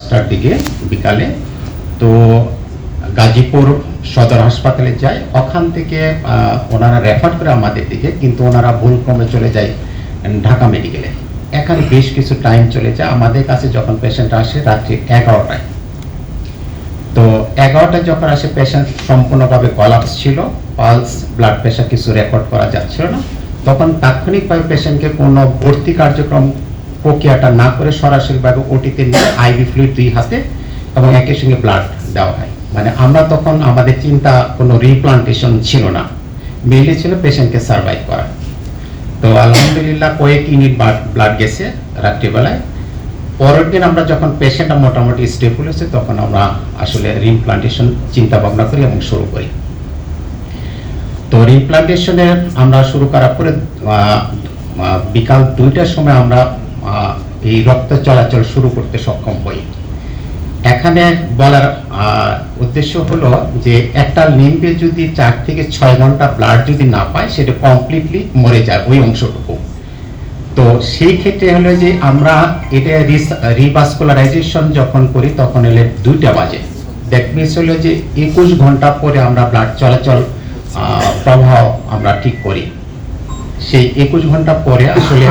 পাঁচটার দিকে বিকালে। তো গাজীপুর সদর হাসপাতালে যাই। ওখান থেকে ওনারা রেফার করে আমাদের দিকে, কিন্তু ওনারা ভুলক্রমে চলে যায় ঢাকা মেডিকেলে এখানে বেশ কিছু টাইম চলে যায়। আমাদের কাছে যখন পেশেন্ট আসে রাত্রি এগারোটায়। তো এগারোটায় যখন আসে পেশেন্ট সম্পূর্ণভাবে কলাপস ছিল। পালস ব্লাড প্রেশার কিছু রেকর্ড করা যাচ্ছিল না। তখন তাৎক্ষণিকভাবে পেশেন্টকে কোনো ভর্তি কার্যক্রম প্রক্রিয়াটা না করে সরাসরিভাবে ওটিতে নিয়ে আইভি ফ্লুইড দুই হাতে এবং একই সঙ্গে ব্লাড দেওয়া হয়। মানে আমরা তখন আমাদের চিন্তা কোনো রিপ্লান্টেশন ছিল না। মেইলে ছিল পেশেন্টকে সার্ভাইভ করা। তো আলহামদুলিল্লাহ কয়েক ইউনিট ব্লাড গেছে রাত্রিবেলায় পরের দিন আমরা যখন পেশেন্টটা মোটামুটি স্টেবল হয়েছে, তখন আমরা আসলে রিমপ্লান্টেশন চিন্তা ভাবনা করি এবং শুরু করি। তো রিমপ্লান্টেশনের আমরা শুরু করার পরে বিকাল দুইটার সময় আমরা এই রক্ত চলাচল শুরু করতে সক্ষম হই। এখানে বলার উদ্দেশ্য হলো যে একটা লিম্বে যদি চার থেকে ছয় ঘণ্টা ব্লাড যদি না পায়, সেটা কমপ্লিটলি মরে যায় ওই অংশটুকু। তো সেই ক্ষেত্রে হলো যে আমরা এটা রিভাস্কুলারাইজেশন যখন করি, তখন এলে দুইটা বাজে। দ্যাট মিনস হলো যে একুশ ঘণ্টা পরে আমরা ব্লাড চলাচল প্রবাহ আমরা ঠিক করি। সেই একুশ ঘণ্টা পরে আসলে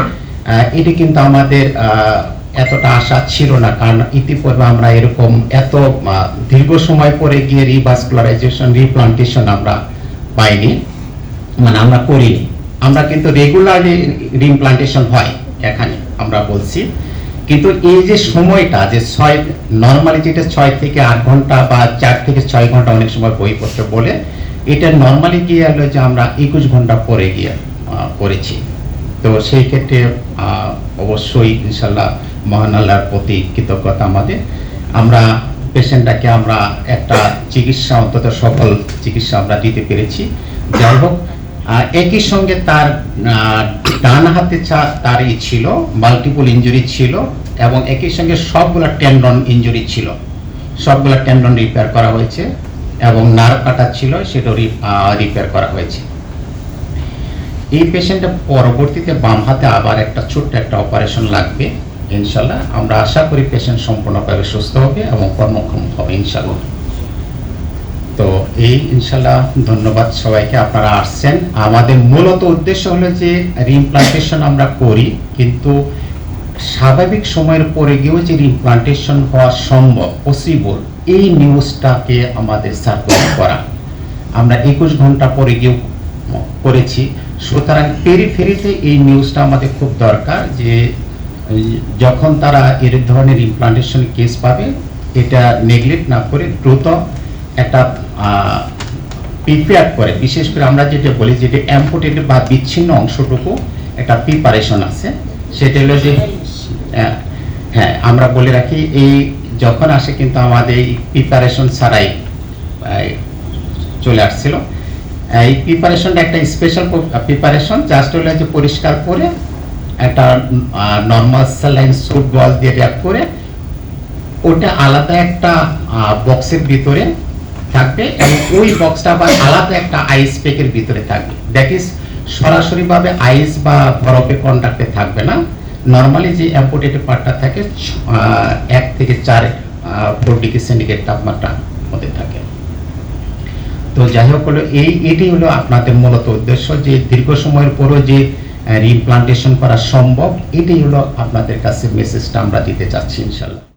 এটি কিন্তু আমাদের এতটা আশা ছিল না, কারণ ইতিপূর্বে আমরা এরকম এত দীর্ঘ সময় পরে গিয়ে রিভাস্কুলারাইজেশন রিপ্লান্টেশন আমরা পাইনি। মানে আমরা করিনি। আমরা কিন্তু রেগুলারলি রিমপ্লান্টেশন হয় এখানে, আমরা বলছি। কিন্তু এই যে সময়টা, যে ছয় নর্মালি যেটা ছয় থেকে আট ঘণ্টা বা চার থেকে ছয় ঘণ্টা অনেক সময় বইপত্র বলে, এটা নর্মালি গিয়ে হলো যে আমরা একুশ ঘণ্টা পরে গিয়ে করেছি। তো সেই ক্ষেত্রে অবশ্যই ইনশাল্লাহ মহান আল্লাহর প্রতি কৃতজ্ঞতা আমাদের। আমরা পেশেন্টটাকে আমরা একটা চিকিৎসা অন্তত সফল চিকিৎসা আমরা দিতে পেরেছি। যাই হোক একই সঙ্গে তার ডান হাতে চা- তার ই ছিল মাল্টিপল ইঞ্জুরি ছিল এবং একই সঙ্গে সবগুলা টেন্ডন ইঞ্জুরি ছিল। সবগুলা টেন্ডন রিপেয়ার করা হয়েছে এবং নার্ভ কাটা ছিল সেটাও রিপেয়ার করা হয়েছে। এই পেশেন্টের পরবর্তীতে বাম হাতে আবার একটা ছোট্ট একটা অপারেশন লাগবে। ইনশাল্লাহ আমরা আশা করি পেশেন্ট সম্পূর্ণভাবে সুস্থ হবে এবং কর্মক্ষম হবে ইনশাল্লাহ তো এই ইনশাল্লাহ ধন্যবাদ সবাইকে, আপনারা আসছেন। আমাদের মূলত উদ্দেশ্য হলো যে রিমপ্লান্টেশন আমরা করি, কিন্তু স্বাভাবিক সময়ের পরে গিয়েও যে রিমপ্লান্টেশন হওয়া সম্ভব পসিবল এই নিউজটাকে আমাদের সার্কুলেট করা। আমরা একুশ ঘণ্টা পরে গিয়েও করেছি। সুতরাং পেরিফেরিতে এই নিউজটা আমাদের খুব দরকার যে যখন তারা এর ধরনের ইমপ্লান্টেশন কেস পাবে, এটা নেগলেক্ট না করে দ্রুত একটা প্রিপেয়ার করে। বিশেষ করে আমরা যেটা বলি যেটা অ্যাম্পুটেটেড বা বিচ্ছিন্ন অংশটুকু একটা প্রিপারেশন আছে। সেটা হলো যে হ্যাঁ আমরা বলে রাখি এই যখন আসে কিন্তু আমাদের এই প্রিপারেশন ছাড়াই চলে আসছিল। এই প্রিপারেশনটা একটা স্পেশাল প্রিপারেশন জাস্ট হলো যে পরিষ্কার করে একটা নর্মাল স্যালাইন স্যুট বল দিয়ে র্যাপ করে ওটা আলাদা একটা বক্সের ভিতরে থাকবে এবং ওই বক্সটা আবার আলাদা একটা আইস প্যাকের ভিতরে থাকবে। দ্যাট ইজ সরাসরিভাবে আইস বা বরফে কন্ট্যাক্টে থাকবে না। নর্মালি যে অ্যাম্পোটেটেড পার্টটা থাকে এক থেকে চার ফোর ডিগ্রি সেন্টিগ্রেড তাপমাত্রা মধ্যে থাকে। তো যাই হোক হলো, এই, এটি হলো আপনাদের মূলত উদ্দেশ্য যে দীর্ঘ সময়ের পরও যে রিপ্লান্টেশন করা সম্ভব এটাই হলো আপনাদের কাছে মেসেজটা আমরা দিতে চাচ্ছি, ইনশাল্লাহ।